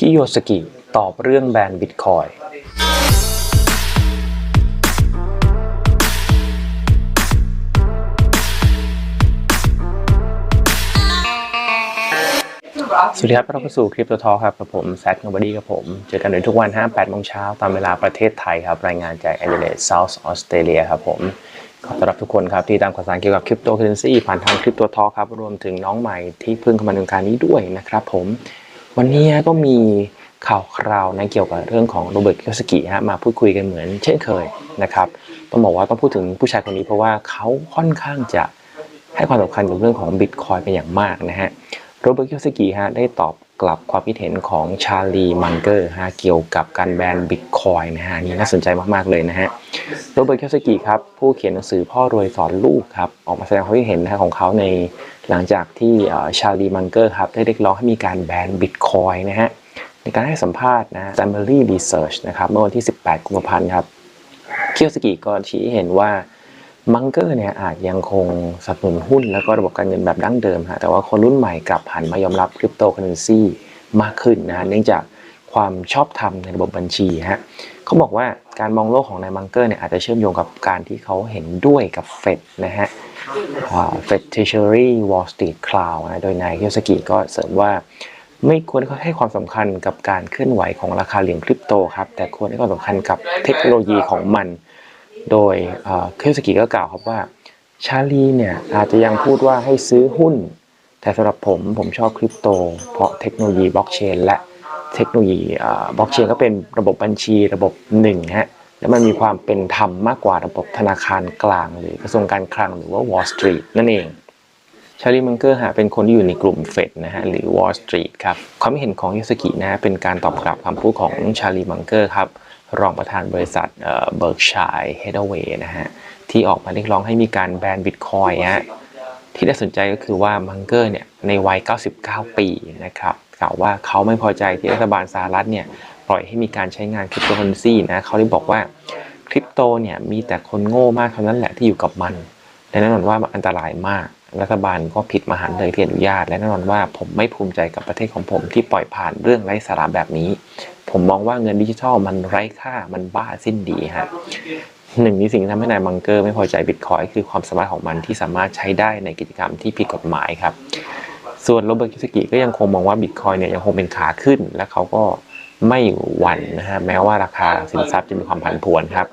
คิโยสกิตอบเรื่องแบนบิตคอยสวัสดีครับต้อนรับเข้าสู่คลิปตัวทอครับกับผมแซคโนบดี้ครับผม เจอกันในทุกวัน 5 8โมงเช้าตามเวลาประเทศไทยครับ รายงานจากแอดเดเลดเซาท์ออสเตรเลียครับผม ขอต้อนรับทุกคนครับ ที่ตามข่าวสารเกี่ยวกับคริปโตเคอเรนซีผ่านทางคลิปตัวทอครับ รวมถึงน้องใหม่ที่เพิ่งเข้ามาในวงการนี้ด้วยนะครับผม วันนี้ก็มีข่าวคราวนะเกี่ยวกับเรื่องของโรเบิร์ตคิโยสกิฮะมาพูดคุยกันเหมือนเช่นเคยนะครับต้องบอกว่าต้องพูดถึงผู้ชายคนนี้เพราะว่าเขาค่อนข้างจะให้ความสำคัญกับเรื่องของบิตคอยเป็นอย่างมากนะฮะ โรเบิร์ตคิโยสกิฮะได้ตอบกลับความคิดเห็นของชาลีมังเกอร์ฮะเกี่ยวกับการแบนบิตคอยนะฮะนี่น่าสนใจมากๆเลยนะฮะโรเบิร์ตคิโยสกิครับผู้เขียนหนังสือพ่อรวยสอนลูกครับออกมาแสดงความคิดเห็นนะฮะของเขาในหลังจากที่ชาลีมังเกอร์ครับได้เรียกร้องให้มีการแบนบิตคอยนะฮะในการให้สัมภาษณ์นะ Family Research นะครับเมื่อวันที่ 18 กุมภาพันธ์ครับคิโยสกิก็ชี้เห็นว่า มังเกอร์เนี่ยอาจยังคงสนับสนุนหุ้นแล้วก็ระบบการเงินแบบดั้งเดิมฮะแต่ว่าคนรุ่นใหม่กลับหันมายอมรับคริปโตเคอเรนซีมากขึ้นนะฮะเนื่องจากความชอบธรรมในระบบบัญชีฮะเขาบอกว่าการมองโลกของนายมังเกอร์เนี่ยอาจจะเชื่อมโยงกับการที่เขาเห็นด้วยกับเฟดนะฮะเฟดเทเชอรี่วอลสตรีทคลาวนะโดยนายคิโยสกิก็เสริมว่า ไม่ควรให้ความสำคัญกับการเคลื่อนไหวของราคาเหรียญคริปโตครับแต่ควรให้ความสำคัญกับเทคโนโลยีของมัน โดยเคลสกิก็กล่าวครับว่าชาลีเนี่ยอาจจะยังพูดว่าให้ซื้อหุ้น แต่สำหรับผมผมชอบคริปโต เพราะเทคโนโลยีบล็อกเชนและเทคโนโลยีบล็อกเชนก็เป็นระบบบัญชีระบบหนึ่งฮะแล้วมันมีความเป็นธรรมมากกว่าระบบธนาคารกลางหรือกระทรวงการคลังหรือว่า Wall Street นั่นเองชาลีมังเกอร์ฮะเป็นคนที่อยู่ในกลุ่มเฟดนะฮะหรือ Wall Street ครับความเห็นของยูสกินะเป็นการตอบกลับคำพูดของชาลีมังเกอร์ครับ รองประธานบริษัทเบิร์กชัยเฮดเวย์นะฮะ ที่ออกมาเรียกร้องให้มีการแบนบิตคอยฮะที่น่าสนใจก็คือว่ามังเกอร์เนี่ยในวัย 99 ปีนะครับกล่าวว่าเขาไม่พอใจที่รัฐบาลสหรัฐเนี่ยปล่อยให้มีการใช้งานคริปโตเคอเรนซีนะเขาได้บอกว่าคริปโตเนี่ยมีแต่คนโง่มากเท่านั้นแหละที่อยู่กับมันและแน่นอนว่ามันอันตรายมาก รัฐบาลก็ผิดมหันต์เลยที่อนุญาต และแน่นอนว่าผมไม่ภูมิใจกับประเทศของผมที่ปล่อยผ่านเรื่องไร้สาระแบบนี้ ผมมองว่าเงินดิจิทัลมันไร้ค่ามันบ้าสิ้นดีฮะหนึ่งในสิ่งที่ทำให้นายมังเกอร์ไม่พอใจบิตคอยคือความสามารถของมันที่สามารถใช้ได้ในกิจกรรมที่ผิดกฎหมายครับ ส่วนโรเบิร์ตคิสกิก็ยังคงมองว่าบิตคอยเนี่ยยังคงเป็นขาขึ้น และเขาก็ไม่หวั่นนะฮะแม้ว่าราคาสินทรัพย์จะมีความผันผวนครับ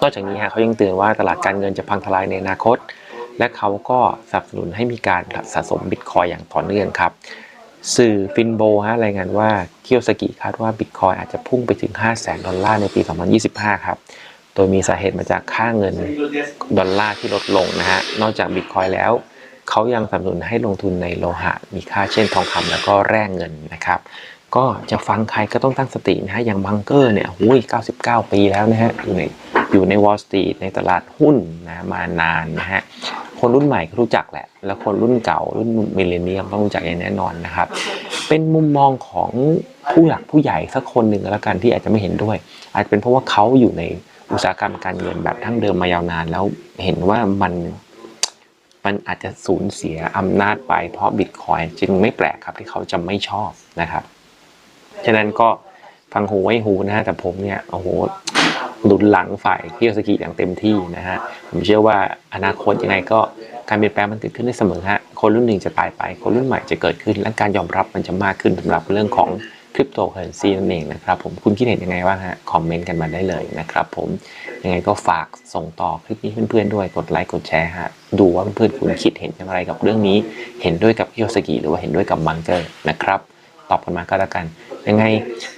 นอกจากนี้ฮะเขายังเตือนว่าตลาดการเงินจะพังทลายในอนาคต และเขาก็สนับสนุนให้มีการสะสมบิตคอยอย่างต่อเนื่องครับ สื่อฟินโบฮะรายงานว่าเคียวสกิคาดว่าบิตคอยอาจจะพุ่งไปถึง 5 0 0แสนดอลลาร์ในปี 2025 ครับ โดยมีสาเหตุมาจากค่าเงินดอลลาร์ที่ลดลงนะฮะ นอกจากบิตคอยแล้ว เขายังสนับสนุนให้ลงทุนในโลหะ มีค่าเช่นทองคำแล้วก็แร่เงินนะครับ ก็จะฟังใครก็ต้องตั้งสตินะฮะ อย่างบังเกอร์เนี่ยหุ้ย99 ปีแล้วนะฮะอยู่ใน อยู่ในวอลสตรีทในตลาดหุ้นนะมานานนะฮะคนรุ่นใหม่ก็รู้จักแหละ แล้วคนรุ่นเก่ารุ่นมิเลเนียมต้องรู้จักอย่างแน่นอนนะครับ เป็นมุมมองของผู้หลักผู้ใหญ่สักคนหนึ่งแล้วกันที่อาจจะไม่เห็นด้วย อาจจะเป็นเพราะว่าเขาอยู่ในอุตสาหกรรมการเงินแบบทั้งเดิมมายาวนาน แล้วเห็นว่ามันมันอาจจะสูญเสียอำนาจไปเพราะบิตคอยจึงไม่แปลกครับที่เขาจะไม่ชอบนะครับ ฉะนั้นก็ฟังหูไว้หูนะฮะแต่ผมเนี่ยโอ้โห ดุลหลังฝ่ายคิโยสกิอย่างเต็มที่นะฮะ ผมเชื่อว่าอนาคตยังไงก็การเปลี่ยนแปลงมันเกิดขึ้นได้เสมอฮะ คนรุ่นหนึ่งจะตายไป คนรุ่นใหม่จะเกิดขึ้น และการยอมรับมันจะมากขึ้นสำหรับเรื่องของคริปโตเคอเรนซีนั่นเองนะครับผมคุณคิดเห็นยังไงบ้างฮะ คอมเมนต์กันมาได้เลยนะครับผมยังไงก็ฝากส่งต่อคลิปนี้เพื่อนๆด้วยกดไลค์กดแชร์ฮะ ดูว่าเพื่อนๆคุณคิดเห็นอย่างไรกับเรื่องนี้ เห็นด้วยกับคิโยสกิหรือว่าเห็นด้วยกับบังเกอร์นะครับตอบกันมาก็แล้วกัน ยังไง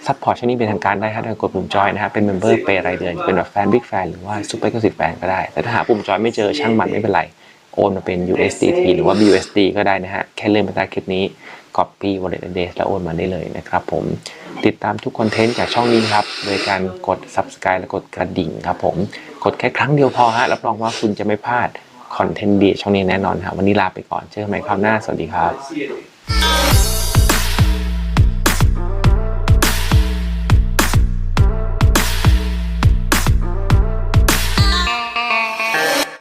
ซัพพอร์ตช่องนี้เป็นทางการได้ถ้าโดยกดปุ่มจอยนะครับเป็นเมมเบอร์เปย์รายเดือนเป็นแบบแฟนบิ๊กแฟนหรือว่าซูเปอร์กสิบแฟนก็ได้ แต่ถ้าหาปุ่มจอยไม่เจอช่างมันไม่เป็นไรโอนมาเป็น USDT หรือว่า BUSD ก็ได้นะฮะ แค่เลื่อนไปใต้คลิปนี้ copy wallet address แล้วโอนมาได้เลยนะครับผม ติดตามทุกคอนเทนต์จากช่องนี้ครับ โดยการกด subscribe และกดกระดิ่งครับผม กดแค่ครั้งเดียวพอฮะ รับรองว่าคุณจะไม่พลาดคอนเทนต์ดีช่องนี้แน่นอนฮะ วันนี้ลาไปก่อน เจอกันใหม่คราวหน้า สวัสดีครับ